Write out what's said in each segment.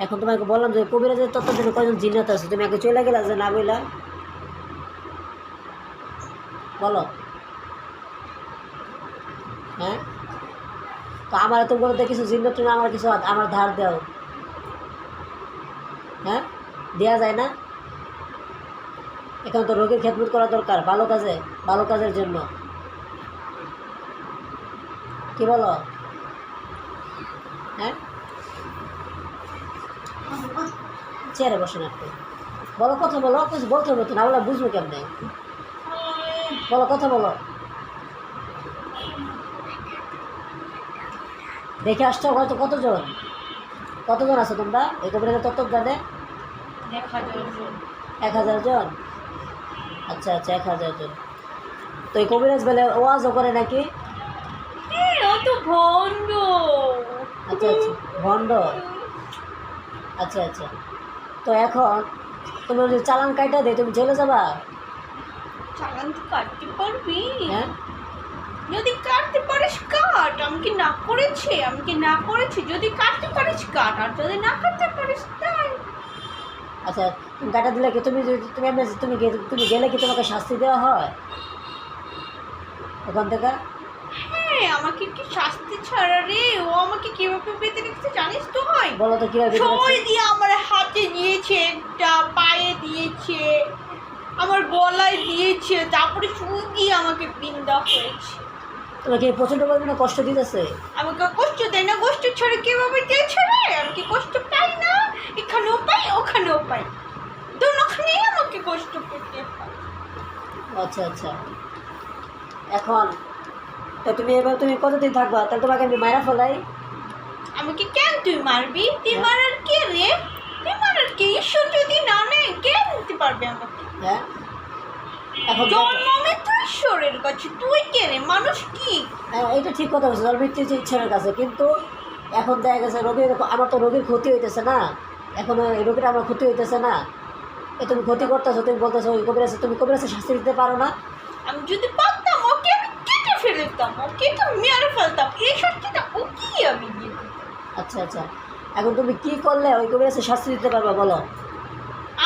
এখন তোমাকে বললাম যে কবিরাজের তত্ত্বের জন্য কয়জন জিন্নাত আছে? তুমি আগে চলে গেলা যে না বইলা? বলো। হ্যাঁ? তো আমার তো বলতে কিছু জিন্নাত তুমি আমার কিছু আমার ধার দাও? হ্যাঁ? দেওয়া যায় না? এখন তো রোগীর খেদমত করা দরকার, ভালো কাজে, ভালো কাজের জন্য। কি বলো? হ্যাঁ? চেয়ারে বসেন আপনি। বলো কথা বলো, কিছু বলতে হবে তো, না বলে বুঝব কেমনে? বলো কথা বলো। দেখে আসছো হয়তো কতজন? কতজন আছো তোমরা? এই কবিরাজের তত্ত্বজ্ঞানে? দেখা যাবে এক হাজার জন। আচ্ছা আচ্ছা এক হাজার জন। তো এই কবিরাজ বেলে ওয়াজও করে নাকি? আচ্ছা আচ্ছা। ভণ্ড। আচ্ছা আচ্ছা। তো এখন তুমি যদি চালান কাটা দেয় তুমি জেলে যাবা? চালান তো কাটতে পারবি। হ্যাঁ? যদি কাটতে পারিস কাট। আমি কি না করেছি? আমি কি না করেছি? যদি কাটতে পারিস কাট। আর যদি না কাটতে পারিস তাই। আচ্ছা তুমি কাটা দিলে কি তুমি তুমি তুমি তুমি গেলে কি তোমাকে শাস্তি দেওয়া হয়? ওখান থেকে? আমাকে কি শাস্তি ছাড়া রে। ও আমাকে কীভাবে বেঁধে রেখেছে জানিস তো হয়? বলো তো কীভাবে সময় দিয়ে আমার হাতে দিয়েছে একটা পায়ে দিয়েছে আমার গলায় দিয়েছে তারপরে চুল দিয়ে আমাকে বিন্দা হয়েছে তোমাকে এই প্রচণ্ড পরিমাণে কষ্ট দিতেছে? আমাকে কষ্ট দেয় না কষ্ট ছাড়া কীভাবে দিয়েছে রে? আমি কি কষ্ট পাই না? এখানেও পাই ওখানেও পাই। দোনোখানেই আমাকে কষ্ট পেতে হয়। আচ্ছা আচ্ছা। এখন তো তুমি এবার তুমি কতদিন থাকবা? তাহলে তোমাকে আমি মায়েরা ফেলাই। আমাকে কেন তুই মারবি? তুই হ্যাঁ। মারার কে রে? তুই মারার কে? ঈশ্বর যদি না নেয় কে নিতে পারবে আমাকে? হ্যাঁ। এখন জন্ম মৃত্যু ঈশ্বরের কাছে। তুই কে রে? মানুষ কি? হ্যাঁ এটা ঠিক কথা বলছো। মৃত্যু যে ইচ্ছার কাছে। কিন্তু এখন দেখা গেছে রোগীর আমার তো রোগীর ক্ষতি হইতেছে না। এখন রোগীর আমার ক্ষতি হইতেছে না। এ তুমি ক্ষতি করতেছো তুমি বলতেছো কবিরাজে তুমি কবিরাজে শাস্তি দিতে পারো না। আমি যদি কেটে ফেলতাম ওকে তো মেরে ফেলতাম। এই শক্তিটা ওকে আমি দিয়ে আচ্ছা আচ্ছা। এখন তুমি কি করলে? ওই কবিরাজে শাস্তি দিতে পারবে বলো।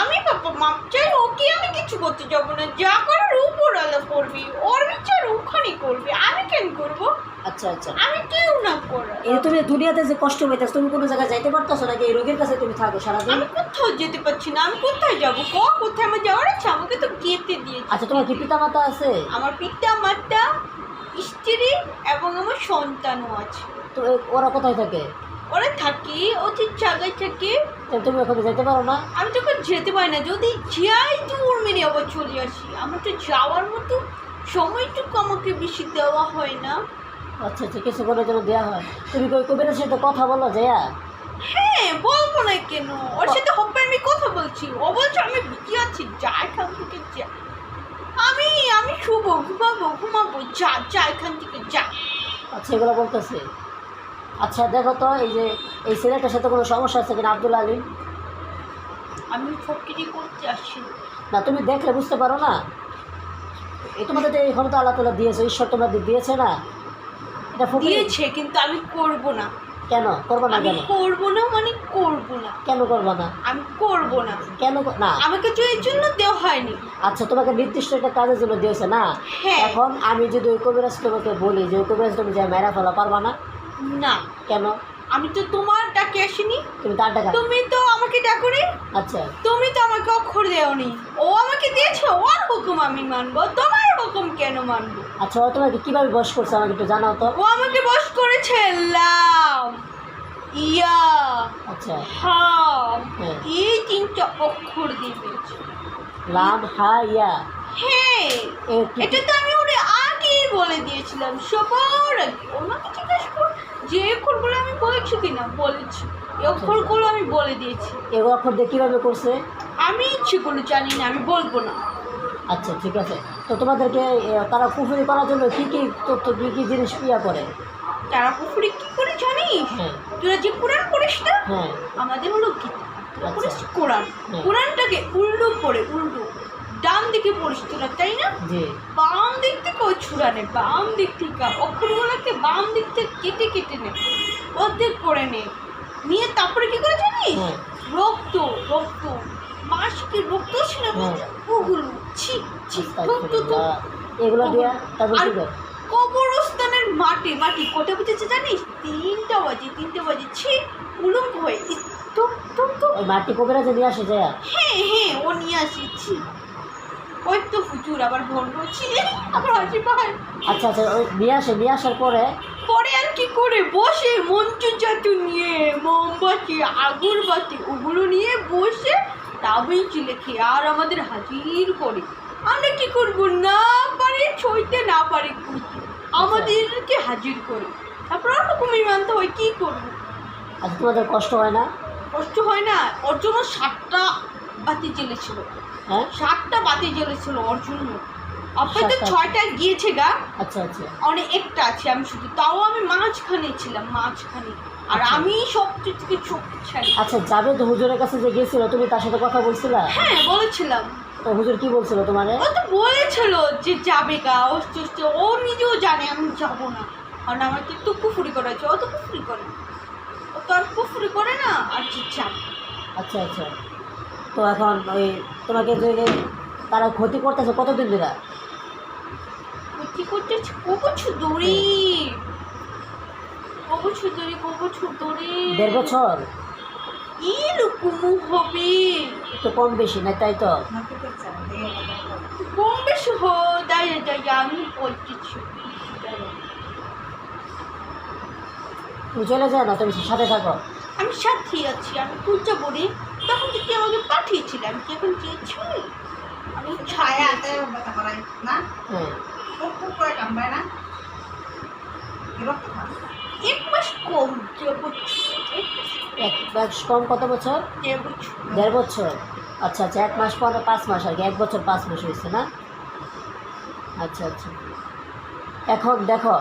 আমি বাবা মাপ চাই ওকে আমি কিছু করতে যাব না। যা করার উপর আলো করবি ওর বিচার ওখানে করবি। আমি কেন করব? আচ্ছা আচ্ছা। আমি কেউ না করার। এই তুমি দুনিয়াতে যে কষ্ট পাইতেছো তুমি কোনো জায়গায় যাইতে পারতেছো নাকি? এই রোগীর কাছে তুমি থাকো সারাদিন? আমি কোথাও যেতে পারছি না আমি কোথায় যাব? ক কোথায় আমার যাওয়ার আছে আমাকে তো গেতে দিয়েছে। আচ্ছা তোমার কি পিতা মাতা আছে? আমার পিতা মাতা স্ত্রী এবং আমার সন্তানও আছে। তো ওরা কোথায় থাকে? ওরা থাকি ওদের জায়গায় থাকে। তো তুমি ওখানে যেতে পারো না? আমি তো এখন যেতে পারি না যদি যাই তো ওর আবার চলে আসি। আমার তো যাওয়ার মতো সময়টুকু আমাকে বেশি দেওয়া হয় না। আচ্ছা আচ্ছা কিছুক্ষণের জন্য দেওয়া হয়। তুমি কি ওই কবিরাজের সাথে কথা বলো জয়া হ্যাঁ বলব না কেন? ওর সাথে হবে আমি কথা বলছি। ও বলছে আমি বিজি আছি যা এখান থেকে যা। আমি আমি শুভ ঘুমাবো ঘুমাবো যা যা এখান থেকে যা। আচ্ছা এগুলো বলতেছে। আচ্ছা দেখো তো এই যে এই ছেলেটার সাথে কোনো সমস্যা আছে কিনা আব্দুল আলী আমি ফকিরি করতে আসছি। না তুমি দেখলে বুঝতে পারো না। এই তোমাদের তো এই ক্ষমতা আল্লাহ তালা দিয়েছে ঈশ্বর তোমাদের দিয়েছে না? এটা দিয়েছে কিন্তু আমি করব না। কেন? করব না আমি কেন? করব না মানে করব না। কেন করব না? আমি করব না। কেন না। আমাকে তো এর জন্য দেওয়া হয়নি। আচ্ছা তোমাকে নির্দিষ্ট একটা কাজের জন্য দিয়েছে না? হ্যাঁ। এখন আমি যদি ওই কবিরাজ তোমাকে বলি যে ওই কবিরাজ তুমি যা মেরা ফেলা পারবা না? না। কেন? আমি তো তোমার ডাকে আসিনি। তুমি তার টাকা তুমি তো আমাকে ডাকনি। আচ্ছা। তুমি তো আমাকে অক্ষর দেওনি। ও আমাকে দিয়েছে ওর হুকুম আমি মানবো। তোমার হুকুম কেন মানবো? আচ্ছা ও তোমাকে কীভাবে বস করছে আমাকে একটু জানাও তো। ও আমাকে বস করেছে লাম ইয়া। আচ্ছা। হাম হ্যাঁ। এই তিনটা অক্ষর দিয়ে লাম হা ইয়া। হ্যাঁ এ এটা তো আমি ওরে আগেই বলে দিয়েছিলাম সবার আগে। ওনাকে জিজ্ঞেস কর যে অক্ষরগুলো আমি বলেছি কিনা বলেছি। এই অক্ষরগুলো আমি বলে দিয়েছি। এই অক্ষর দিয়ে কীভাবে করছে? আমি সেগুলো জানি না আমি বলব না। আচ্ছা ঠিক আছে। তো তোমাদেরকে তারা কুফুরি করার জন্য কী কী তথ্য কী কী জিনিস ইয়া করে? তারা পুকুরে কি করে জানিস? হ্যাঁ। তোরা যে কোরআন পড়িস না হ্যাঁ। আমাদের হলো কি? আচ্ছা। কোরআন। হ্যাঁ। কোরআনটাকে উল্টো পড়ে উল্টো ডান দিকে তোরা তাই না? বাম দিক থেকে ওই ছুড়ানে বাম দিক থেকে। অক্ষরগুলোকে বাম দিক থেকে কেটে কেটে নে অর্ধেক করে নে নিয়ে তারপরে কি করে জানিস? হ্যাঁ। রক্ত রক্ত। মাসিকের রক্ত ছিল হ্যাঁ। ওগুলো। ছি ছি তো তো এগুলো দিয়া তারপর কবরস্থানের মাটি মাটি কটা বুঝেছে জানিস? তিনটা বাজে তিনটে বাজে। ছি উলঙ্গ হয়ে তো তো তো মাটি কবিরাজে নিয়ে আসে যায় হ্যাঁ হ্যাঁ ও নিয়ে আসিছি ওই তো ফুচুর আবার ধর্ম ছি আবার হাসি পায়। আচ্ছা আচ্ছা ওই নিয়ে আসে নিয়ে আসার পরে? পরে আর কি করে? বসে মঞ্চ জাতু নিয়ে মোমবাতি আগরবাতি ওগুলো নিয়ে বসে তাবিজ লেখে আর আমাদের হাজির করে। আমরা কি করব? না পারি ছইতে না পারি আমাদেরকে হাজির করে। তারপর আর রকমই মানতে হয় কি করব? আচ্ছা তোমাদের কষ্ট হয় না? কষ্ট হয় না ওর জন্য সাতটা বাতি জ্বেলেছিল। হ্যাঁ সাতটা বাতি জ্বেলেছিল ওর জন্য আপনার তো সাতটা। ছয়টা গিয়েছে গা। আচ্ছা আচ্ছা। অনেক একটা আছে আমি শুধু তাও আমি মাঝখানে ছিলাম মাঝখানে। আর আচ্ছা। আমি সবচেয়ে থেকে শক্তিশালী আচ্ছা যাবে তো হুজুরের কাছে যে গেছিল তুমি তার সাথে কথা বলছিলা? হ্যাঁ বলেছিলাম। তো হুজুর কি বলছিল তোমারে? ও তো বলেছিল যে যাবে গা অস্তে ও নিজেও জানে আমি যাব না। কারণ আমাকে তো কুফুরি করেছে ও তো কুফুরি করে। ও তো আর কুফুরি করে না আর যে যাবে। আচ্ছা আচ্ছা। তো এখন ওই তোমাকে যে তারা ক্ষতি করতেছে কতদিন ধরে? কি করতেছে কবছর দড়ি কবছর দড়ি কবছর দড়ি দেড় বছর? এরকম হবে। একটু কম বেশি না তাই তো? কম বেশি হো দাঁড়িয়ে দাঁড়িয়ে আমি বলতেছি চলে যাও না তুমি সাথে থাকো। আমি সাথী আছি আমি পূজা করি তখন তো তুই আমাকে পাঠিয়েছিলি আমি কি এখন চেয়েছি আমি ছায়া ব্যথা না? হ্যাঁ খুব খুব করে কামড়ায় না? এক মাস কম এক মাস কম কত বছর? দেড় বছর? আচ্ছা আচ্ছা এক মাস পরে পাঁচ মাস আর কি এক বছর পাঁচ মাস হয়েছে না? আচ্ছা আচ্ছা। এখন দেখো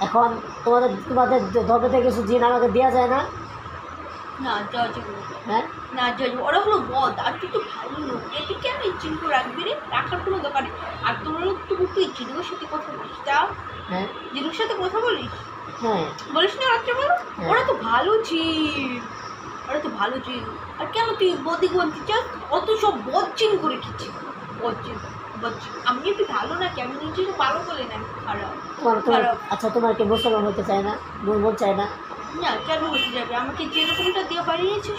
এখন তোমাদের তোমাদের ধর্ম থেকে কিছু জিন আমাকে দেওয়া যায় না? না না। হ্যাঁ? না যাওয়া ওরা হলো বদ আর তুই তো ভালো লোক। এতে কেন এই চিন্তা রাখবি রে? রাখার কোনো দরকার নেই। আর তোর তো তুই জিনুর সাথে কথা বলিস তা হ্যাঁ? জিনুর সাথে কথা বলিস? হ্যাঁ। বলিস না রাত্রে বলো? হ্যাঁ। ওরা তো ভালো জিন। ওরা তো ভালো জিন। আর কেন তুই বদি গন্তি চাস অত সব বদচিন করে খেয়েছি। বদচিন আমি একটু ভালো নাকি? আমি নিজেকে ভালো বলে না খারাপ। তোমার তোমার। আচ্ছা তোমার কি মুসলমান হতে চায় না? মন চায় না? না কেন হতে যাবে? আমাকে যেরকমটা দিয়ে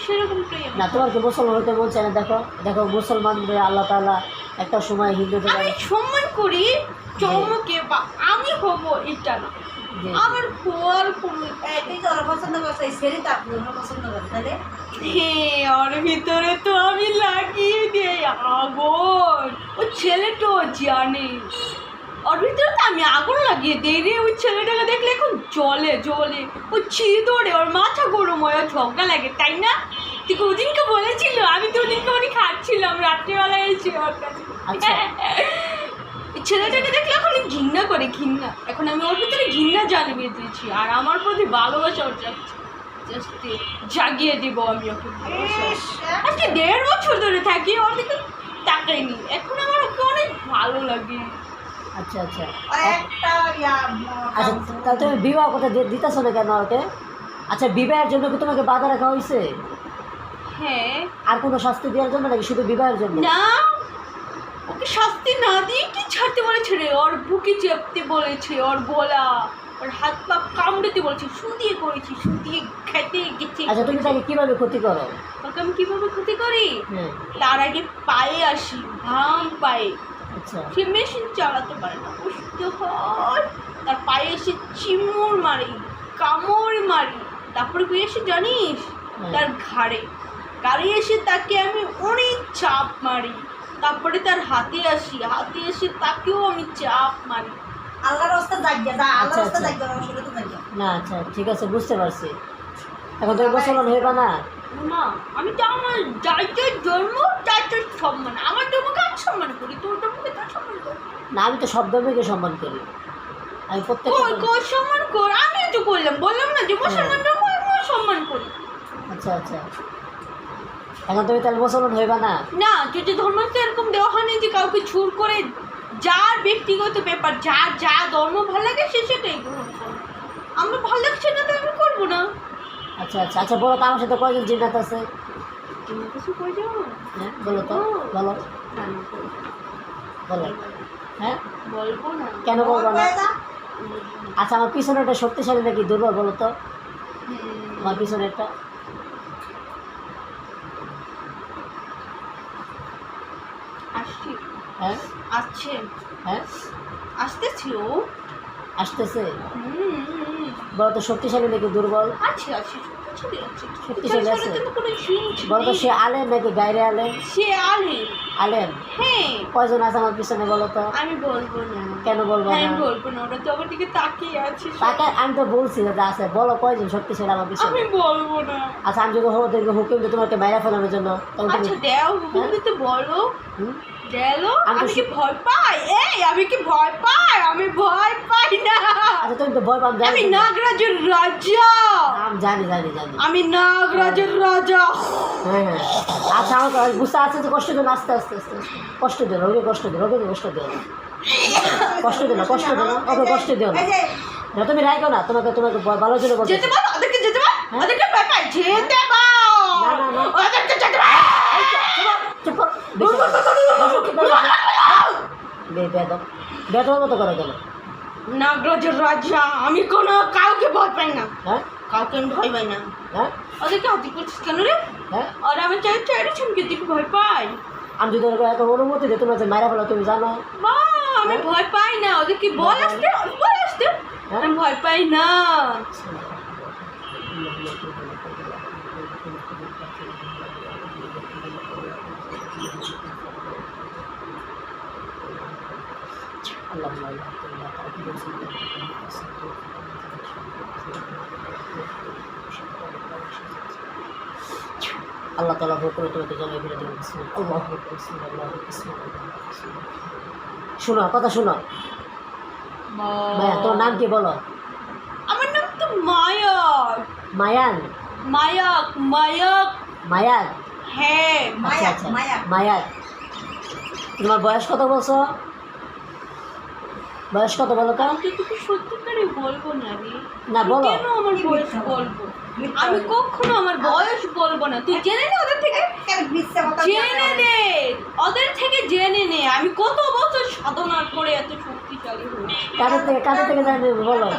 সেরকমটাই না তোমার কি মুসলমান হতে চায় না? দেখো দেখো মুসলমানদের আল্লাহ তাআলা একটা সময় হিন্দুদের আমি সম্মান করি চমকে বা আমি হব এটা না। আমার কোনো তো পছন্দ করছ এই ছেলে তো আপনি পছন্দ করেন তাহলে হ্যাঁ ওর ভিতরে তো আমি লাগিয়ে দিই আগুন ও ছেলেটা জানে। ওর ভিতরে তো আমি আগুন লাগিয়ে দিই রে ওই ছেলেটাকে দেখলে এখন জলে জলে। ও চিদরে ওর মাথা গরম হয় ওর ঝগড়া লাগে তাই না? তুই ওদিনকে বলেছিল আমি তো ওদিনকে অনেক খাচ্ছিলাম রাত্রেবেলা এসে ওর কাছে। আচ্ছা। ছেলেটাকে দেখলে এখন ঘৃণা করে ঘৃণা। এখন আমি ওর ভিতরে ঘৃণা জানিয়ে দিয়েছি আর আমার প্রতি ভালোবাসা ওর যাচ্ছে জাগিয়ে দিব আমি ওকে আজকে দেড় বছর ধরে থাকি ওর দিকে তাকাইনি। এখন আমার ওকে অনেক ভালো লাগে। আচ্ছা আচ্ছা। একটা আচ্ছা তাহলে তুমি বিবাহ দি- দিতেছো না কেন ওকে আচ্ছা বিবাহের জন্য কি তোমাকে বাধা রাখা হয়েছে হ্যাঁ। আর কোনো শাস্তি দেওয়ার জন্য নাকি শুধু বিবাহের জন্য? না। ওকে শাস্তি না দিয়ে কি ছাড়তে বলেছে রে? ওর বুকে চেপতে বলেছে ওর গলা ওর হাত পা কামড়েতে বলেছে শুধিয়ে করেছি শুধিয়ে খেতে গেছে। আচ্ছা তুমি তাকে কীভাবে ক্ষতি করো? ওকে আমি কীভাবে ক্ষতি করি? হ্যাঁ তার আগে পায়ে আসি ভাম পায়ে। সে মেশিন চালাতে পারে না। অসুস্থ হয় তার পায়ে এসে চিমড় মারি কামড় মারি তারপরে তুই এসে জানিস তার ঘাড়ে। ঘাড়ে এসে তাকে আমি অনেক চাপ মারি তারপরে তার হাতে আসি হাতে এসে তাকেও আমি চাপ মারি। আল্লাহর রাস্তা জাগিয়া যা আচ্ছা, আল্লাহর রাস্তা আচ্ছা। জাগিয়া আমার সাথে তো না আচ্ছা ঠিক আছে বুঝতে পারছি। এখন তো মুসলমান হইবা না? না আমি তো আমার যার যার জন্ম তার যার সম্মান আমার ধর্মকে আমি সম্মান করি? তোর ধর্মকে তার সম্মান করি? না আমি তো সব ধর্মকে সম্মান করি। আমি প্রত্যেক কর। সম্মান কর? আমিও তো করলাম বললাম না যে মুসলমান ধর্ম সম্মান করি? আচ্ছা আচ্ছা। এখন তুমি তাহলে মুসলমান হইবা না? না যদি ধর্মকে এরকম দেওয়া হয়নি যে কাউকে ছুর করে যার ব্যক্তিগত ব্যাপার যার যা ধর্ম ভালো লাগে সে সেটাই গ্রহণ আমার ভালো লাগছে না তো আমি করব না। আচ্ছা আচ্ছা আচ্ছা বলো তো আমার সাথে কয়জন জিন্নাত আছে? কিছু হ্যাঁ বলো তো বলো। বলো। হ্যাঁ? বলব না। কেন বলব না? আচ্ছা আমার পিছনেটা শক্তিশালী নাকি দুর্বল বলো তো। আমার পিছনেরটা আসছি। হ্যাঁ? আসছে। হ্যাঁ? আসতেছি ও। আসতেছে? হুম, বলো তো শক্তিশালী নাকি দুর্বল? শক্তিশালী আছে। বলো তো সে আলে নাকি গাইরে আলে? সে আলে। আলেম হ্যাঁ। কয়জন আছে আমার পিছনে বলো তো? আমি বলব না। কেন বলব আমি বলব না ওরা তো আমার দিকে তাকিয়ে আছে। তাকে আমি তো বলছি যে আছে বলো কয়জন শক্তিশালী আমার পিছনে। আমি বলব না। আচ্ছা আমি যদি ওদেরকে হুকুম দিই তোমাকে বাইরে ফেলানোর জন্য আচ্ছা দেও হুকুম দিতে বলো। আমি কি ভয় পাই? এই আমি কি ভয় পাই? আমি ভয় পাই না। আচ্ছা তুমি তো ভয় জানি আমি নাগরাজের রাজা। আমি জানি জানি জানি। আমি নাগরাজের রাজা। হ্যাঁ হ্যাঁ। আচ্ছা আমার বুঝতে আছে যে কষ্ট দিন আস্তে আস্তে আস্তে। কষ্ট দিও না, রোগী কষ্ট দিও রোগীকে কষ্ট দিও না। কষ্ট দিও না কষ্ট দিও না ওকে কষ্ট দিও না। না তুমি রাখো না তোমাকে তোমাকে ভালোর জন্য বলতে যেতে বল ওদেরকে যেতে বল হ্যাঁ? ওদেরকে যেতে বল না, না, না। ওদেরকে যেতে চুপ মতো করে গেল। নাগরাজের রাজা আমি কোনো কাউকে ভয় পাই না। হ্যাঁ? কাউকে আমি ভয় পাই না। হ্যাঁ? ওদেরকে হাতি করছিস কেন রে? হ্যাঁ? আর আমি চাই চাইরে ছুমকে দিকে ভয় পাই? আমি যদি ওরকম এত অনুমতি দিই তোমরা যে মারা ফেলো তুমি জানো মা আমি ভয় পাই না ওদেরকে বল আসতে বল আসতে আমি ভয় পাই না আল্লাহ তালা ভোগ করে তোমাকে জমা ফিরে দেবেন। আল্লাহ শোনো কথা শোনো। ভাইয়া তোর নাম কি বলো? আমার নাম তো মায়াক মায়ান? মায়াক মায়াক। মায়ান? হ্যাঁ আচ্ছা মায়া, আচ্ছা। মায়া। তোমার বয়স কত বলছো? বয়স কত বলো? তো আমি তো তোকে সত্যিকারে বলব না রে। না, বলো। কেন আমার বয়স বলব? আমি। কখনো আমার বয়স বলব না। তুই জেনে নে ওদের থেকে। কেন মিথ্যা কথা জেনে নে। ওদের থেকে জেনে নে। আমি কত বছর সাধনার করে এত শক্তিশালী হয়েছি। কাদের থেকে কাদের থেকে জানি বলো।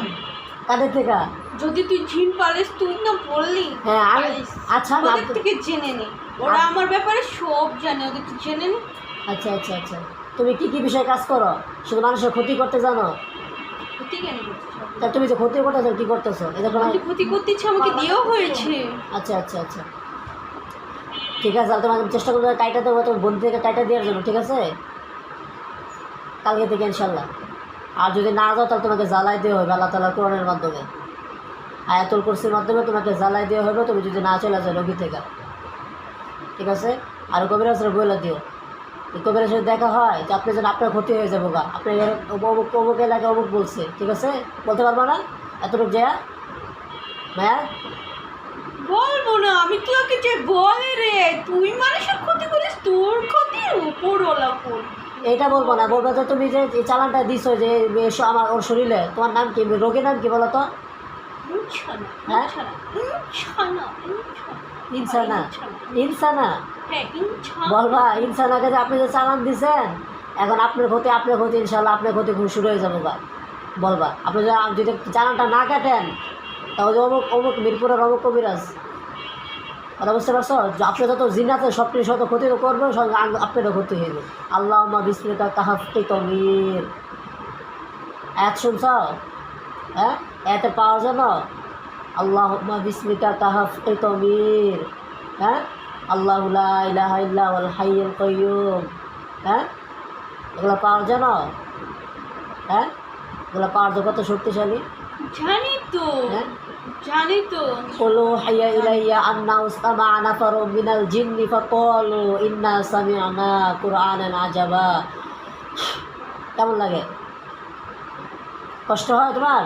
কাদের থেকে? যদি তুই ঝিম পালিস তুই না বললি। হ্যাঁ আমি আচ্ছা ওদের থেকে জেনে নে। ওরা আমার ব্যাপারে সব জানে ওদের তুই জেনে নে। আচ্ছা আচ্ছা আচ্ছা। তুমি কি কি বিষয়ে কাজ করো? শুধু মানুষের ক্ষতি করতে জানো। ক্ষতি কেন তা তুমি যে ক্ষতি করতেছো কি করতেছো? আমাকে ক্ষতি করতে ইচ্ছে আমাকে দিয়েও হয়েছে। আচ্ছা আচ্ছা আচ্ছা। ঠিক আছে তাহলে তোমাকে চেষ্টা করব টাইটা দেবো তোমার বন্ধু থেকে টাইটা দেওয়ার জন্য ঠিক আছে? কালকে থেকে ইনশাল্লাহ আর যদি না যাও তাহলে তোমাকে জ্বালাই দেওয়া হবে আল্লাহ তালার কোরআনের মাধ্যমে। আয়াতুল কুরসির মাধ্যমে তোমাকে জ্বালাই দেওয়া হবে তুমি যদি না চলে যাও রোগী থেকে। ঠিক আছে? আর কবিরাজের বইলা দিও। এই সাথে দেখা হয় যে আপনি যেন আপনার ক্ষতি হয়ে যাব গা। আপনি অমুক অমুক এলাকায় অমুক বলছে ঠিক আছে? বলতে পারব না? এতটুকু যা মায়া বলব না আমি তোকে যে বলে রে? তুই মানুষের ক্ষতি করিস তোর ক্ষতি উপরওয়ালা কর এটা বলব না বলব যে তুমি যে চালানটা দিছো যে আমার ওর শরীরে তোমার নাম কি রোগের নাম কি বলো তো? হ্যাঁ? ইনসানা। ইনসানা। হ্যাঁ বলবা ইনসানাকে যে আপনি যে চালান দিছেন, এখন আপনার ক্ষতি আপনার ক্ষতি ইনশাল্লাহ আপনার ক্ষতি খুব শুরু হয়ে যাব বলবা আপনি যদি চালানটা না কাটেন, তাহলে অমুক অমুক মিরপুরের অমুক কবিরাজ। কথা বুঝতে পারছ? আপনি যত জিন আছে সব কিছু শত ক্ষতি তো করবে সঙ্গে আপনারও ক্ষতি হইবে আল্লাহ বিসমিকা কাহাফটি তমির। এত শুনছ? হ্যাঁ? এত পাওয়া যাব? আল্লাহ বিসমিকা তাহাফ এ হ্যাঁ? আল্লাহ ইহ ইল্লাহ কয়ুম হ্যাঁ? এগুলো পাওয়া যেন হ্যাঁ? এগুলো পাওয়া তো কত শক্তিশালী? জানি তো। হ্যাঁ? জানি তো। কলো হাইয়া ইলাইয়া আন্না উস্তামা আনা ফারো মিনাল জিন্নি ফাকলু ইন্না সামি আনা কুরআন যাবা কেমন লাগে? কষ্ট হয় তোমার?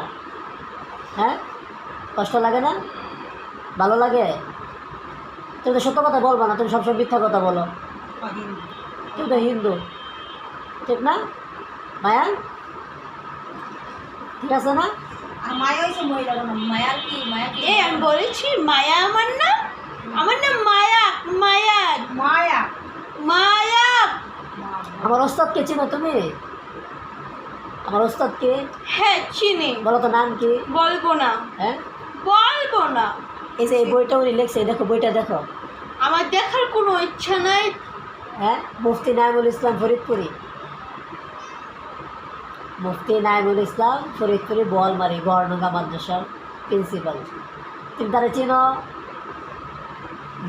হ্যাঁ? কষ্ট লাগে না? ভালো লাগে? তুমি তো সত্য কথা বলব না তুমি সবসময় মিথ্যা কথা বলো। তুমি তো হিন্দু। ঠিক না? মায়া? ঠিক আছে না? আমি বলেছি মায়া আমার নাম আমার নাম মায়া। মায়া। মায়া? মায়া! আমার ওস্তাদকে চিনো তুমি? আমার ওস্তাদকে হ্যাঁ চিনি। বলো তো নাম কি? বলব না। হ্যাঁ? বলব না। এই যে এই বইটা উনি লিখছে দেখো বইটা দেখো। আমার দেখার কোনো ইচ্ছা নাই। হ্যাঁ? মুফতি নাইমুল ইসলাম ফরিদপুরি। মুফতি নাইমুল ইসলাম ফরিদপুরি বোয়ালমারি গড়নগা মাদ্রাসার প্রিন্সিপাল। তুমি তারা চিনো?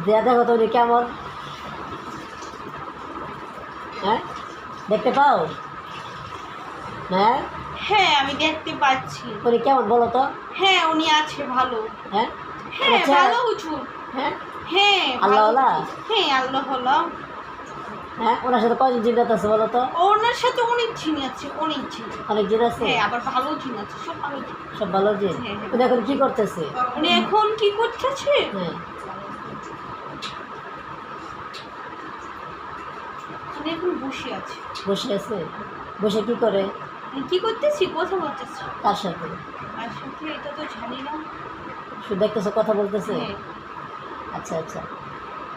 দেয়া দেখো তো উনি কেমন। হ্যাঁ? দেখতে পাও? হ্যাঁ? হ্যাঁ আমি দেখতে পাচ্ছি। উনি কেমন বলো তো? হ্যাঁ উনি আছে ভালো। হ্যাঁ? হ্যাঁ আচ্ছা। ভালো উঁচু হ্যাঁ? হ্যাঁ ভালো? উঁচু। হ্যাঁ আল্লাহ আল্লাহ হ্যাঁ ওনার সাথে কয়জন জিন্নাত আছে বলো তো? ওনার সাথে অনেক আছে অনেক অনেক জিন আছে? হ্যাঁ আবার ভালো আছে সব ভালো সব ভালো জিন? হ্যাঁ, হ্যাঁ। উনি এখন কি করতেছে? উনি এখন কি করতেছে? হ্যাঁ। উনি এখন বসে আছে। বসে আছে? বসে কি করে? কি করতেছি কথা বলতেছি তার সাথে? আর সাথে? এটা তো জানি না। শুধু দেখতেছে কথা বলতেছে? হ্যাঁ। আচ্ছা আচ্ছা।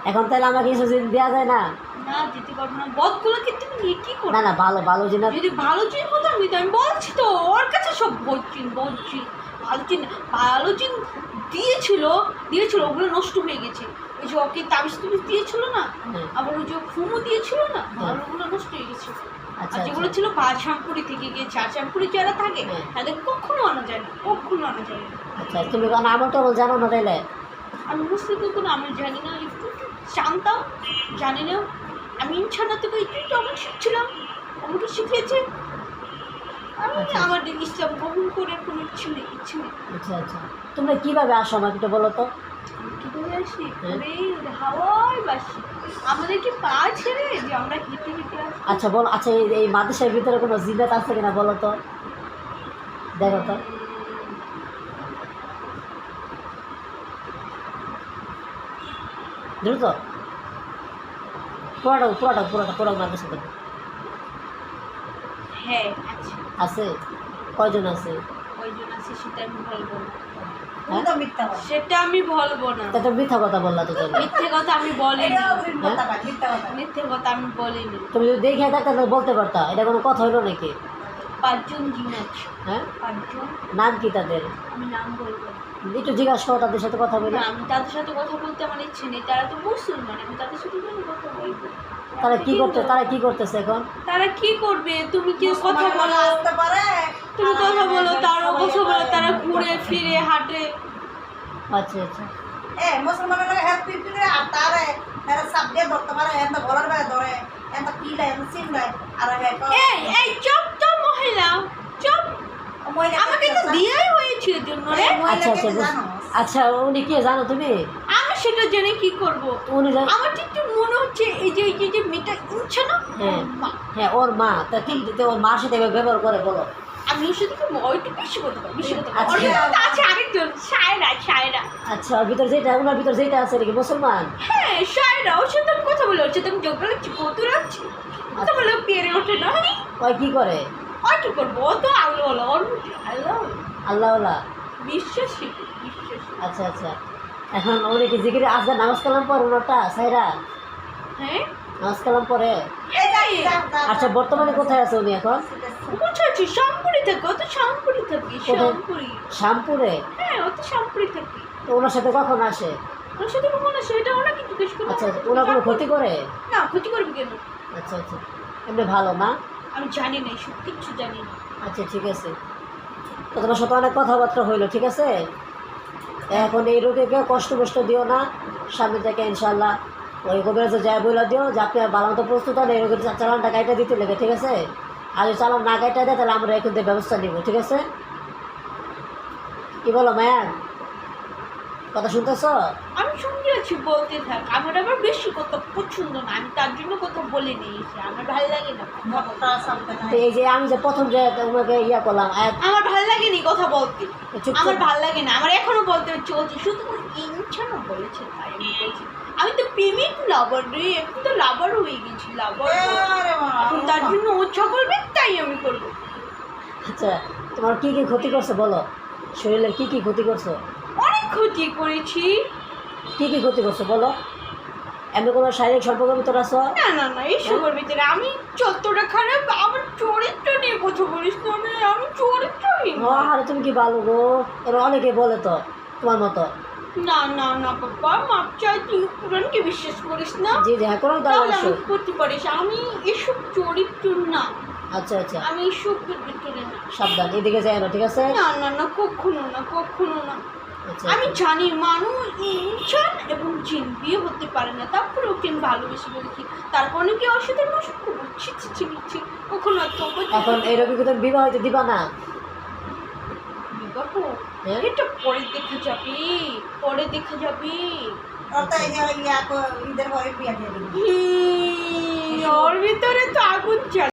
এখন তাহলে আমাকে কিছু জিনিস দেওয়া যায় না? না দিতে পারব না। বদগুলোকে তুমি নিয়ে কি করবে? না না ভালো ভালো জিনিস যদি ভালো চিন হতো আমি তো আমি বলছি তো ওর কাছে সব বলছিন বলছি ভালো চিন ভালো চিন দিয়েছিল দিয়েছিল ওগুলো নষ্ট হয়ে গেছে। ওই যে ওকে তাবিজ তুবিজ দিয়েছিল না? হ্যাঁ। আবার ওই যে ফুমু দিয়েছিল না? হ্যাঁ। ভালোগুলো নষ্ট হয়ে গেছে। আর যেগুলো আচ্ছা। ছিল পাঁচ শামপুরি থেকে গিয়ে চার শামপুরি যারা থাকে হ্যাঁ। তাদের কখনো আনা যায় না কখনো আনা যায় না আচ্ছা তুমি কারণ আমার তো জানো না তাইলে? আমি মুসলিম কোনো আমি জানি না একটু জানতাম জানি না। আমি ইনশাল্লাহ থেকে একটু একটু আমার শিখছিলাম আমাকে শিখিয়েছে আমি আচ্ছা। আমাদের ইসলাম গ্রহণ করে কোনো ইচ্ছে নেই ইচ্ছে নেই। আচ্ছা আচ্ছা। তোমরা কীভাবে আসো আমাকে বলো তো? আচ্ছা বল আচ্ছা এই মাদ্রাসার ভিতরে কোনো জিনাত আছে কিনা বলো তো? দেখো তো। দ্রুত পুরাটা পুরাটা পুরাটা পুরো মাদ্রাসা থেকে হ্যাঁ আছে। কয়জন আছে? জন্য আছে সেটা আমি বলব। হ্যাঁ? সেটা আমি বলব না। তা মিথ্যা কথা বললা তো তুমি। মিথ্যে কথা আমি বলিনি। কয়, মিথ্যা কথা। আমি বলিনি। তুমি যদি দেখে থাকতে তাহলে বলতে পারতা এটা কোনো কথা হইল নাকি? পাঁচজন জিন আছে হ্যাঁ? পাঁচজন। নাম কি তাদের? আমি নাম বলব একটু জিজ্ঞাসা করো তাদের সাথে কথা বলে। আমি তাদের সাথে কথা বলতে আমার ইচ্ছে নেই। তারা তো মুসলমান আমি তাদের সাথে কেন কথা বলব? তারা কি করতে তারা কি করতেছে এখন? তারা কি করবে? তুমি কি কথা বলো? আসতে পারে? তুমি কথা বলো কথা বলো তারা ঘুরে ফিরে হাঁটে। আচ্ছা আচ্ছা। এ মুসলমানেরা হেল্প পিপি আর তারে এরা সাপ দিয়ে ধরতে পারে এত গলার বাইরে ধরে এত এত সিমলায় আর হে এই এই চপ তো মহিলা চপ। আমাকে তো দিয়াই হয়েছে জন্য রে। আচ্ছা আচ্ছা আচ্ছা উনি কে জানো তুমি? আমি সেটা জেনে কি করব? উনি জান- আমার ঠিক একটু মনে হচ্ছে এই যে এই যে- মেয়েটা ইচ্ছে না? হ্যাঁ। ওর মা। হ্যাঁ ওর মা। তা কি তো ওর মার সাথে ব্যবহার করে বলো। আমি সাথে একটু বেশি কথা বলি বেশি বলি। আচ্ছা। আছে আরেকজন সায়রা সায়রা আচ্ছা ওর ভিতর যেটা ওনার ভিতর যেটা আছে নাকি মুসলমান? হ্যাঁ সায়রা ওর সাথে আমি কথা বলে ওর সাথে আমি যোগ রাখছি কত রাখছি কথা বলে পেরে ওঠে না ওই কি করে? আর কি করব? ও তো আলো আলো ওর আল্লাহ। আল্লাহ বিশ্বাসী বিশ্বাসী। আচ্ছা আচ্ছা। এখন উনি কি জিকিরে আসবে নামাজ কালাম পর ওনারটা সাইরা হ্যাঁ? নামাজ কালাম পরে? আচ্ছা বর্তমানে কোথায় আছে উনি এখন? শ্যামপুরি থাকে ও তো শ্যামপুরি থাকে শ্যামপুরি শ্যামপুরে হ্যাঁ তো ওনার সাথে কখন আসে? ওর সাথে কখন আসে? এটা ওনাকে জিজ্ঞেস করব আচ্ছা ওনার কোনো ক্ষতি করে? না ক্ষতি করবি কেন? আচ্ছা আচ্ছা। এমনি ভালো না আমি জানি না এসব কিচ্ছু জানি না। আচ্ছা ঠিক আছে। তো তোমার সাথে অনেক কথাবার্তা হইল ঠিক আছে? এখন এই রোগীকে কষ্ট কষ্ট দিও না। সামনে থেকে ইনশাল্লাহ দিও, যে আপনি ভালো মতো প্রস্তুত এরকম চালানটা গাইটা দিতে লেগে, ঠিক আছে? আর চালান না কাইটা দেয়, তাহলে আমরা এখান থেকে ব্যবস্থা নিব, ঠিক আছে? কি বলো মায়া কথা শুনতেছ? আমি শুনতে আছি বলতে থাক, আমার আবার বেশি কথা পছন্দ না, আমি তার জন্য কথা আমার ভালো লাগে না। তো এই যে আমি যে প্রথম যে তোমাকে ইয়া করলাম আমার ভালো লাগেনি কথা বলতে। আমার চুপ লাগে না আমার এখনও বলতে চলছে শুধু ইচ্ছা বলেছে তাই আমি তো প্রেমিক লাভার রে এখন তো লাভার হয়ে গেছি লাভার এখন তার জন্য যা বলবে তাই আমি করব। আচ্ছা তোমার কি কি ক্ষতি করছে বলো? শরীরে কি কি ক্ষতি করছ? অনেক ক্ষতি করেছি। কি কি ক্ষতি করছ বলো? এমনি কোনো শারীরিক সম্পর্কের ভিতর আছো? না না না এইসবের ভিতরে আমি যতটা খারাপ আমার চরিত্র নিয়ে কথা বলিস না আমি চরিত্রহীন। ও আরে তুমি কি ভালো গো? এরা অনেকে বলে তো তোমার মতো। না না না বাবা মাপ চাই তুই পুরানকে বিশ্বাস করিস না? জি জি হ্যাঁ দাও তাহলে আমি করতে পারিস আমি এসব চরিত্র না। আচ্ছা আচ্ছা। আমি এসব ভিতরে না। সাবধান এদিকে যাই না ঠিক আছে? না না না কখনো না কখনো না। আমি আচ্ছা। জানি মানুষ ইনসান এবং জিন বিয়ে হতে পারে না তারপরে ওকে আমি ভালোবেসে বলেছি তারপরে কি অসুদের মাস ছি ছি ছি ছি কখনো তো এখন এই রবি তুমি বিবাহ হইতে দিবা না? বিবাহ? হ্যাঁ? এটা পরে দেখা যাবে পরে দেখা যাবে। ওর ভিতরে তো আগুন জ্বালা।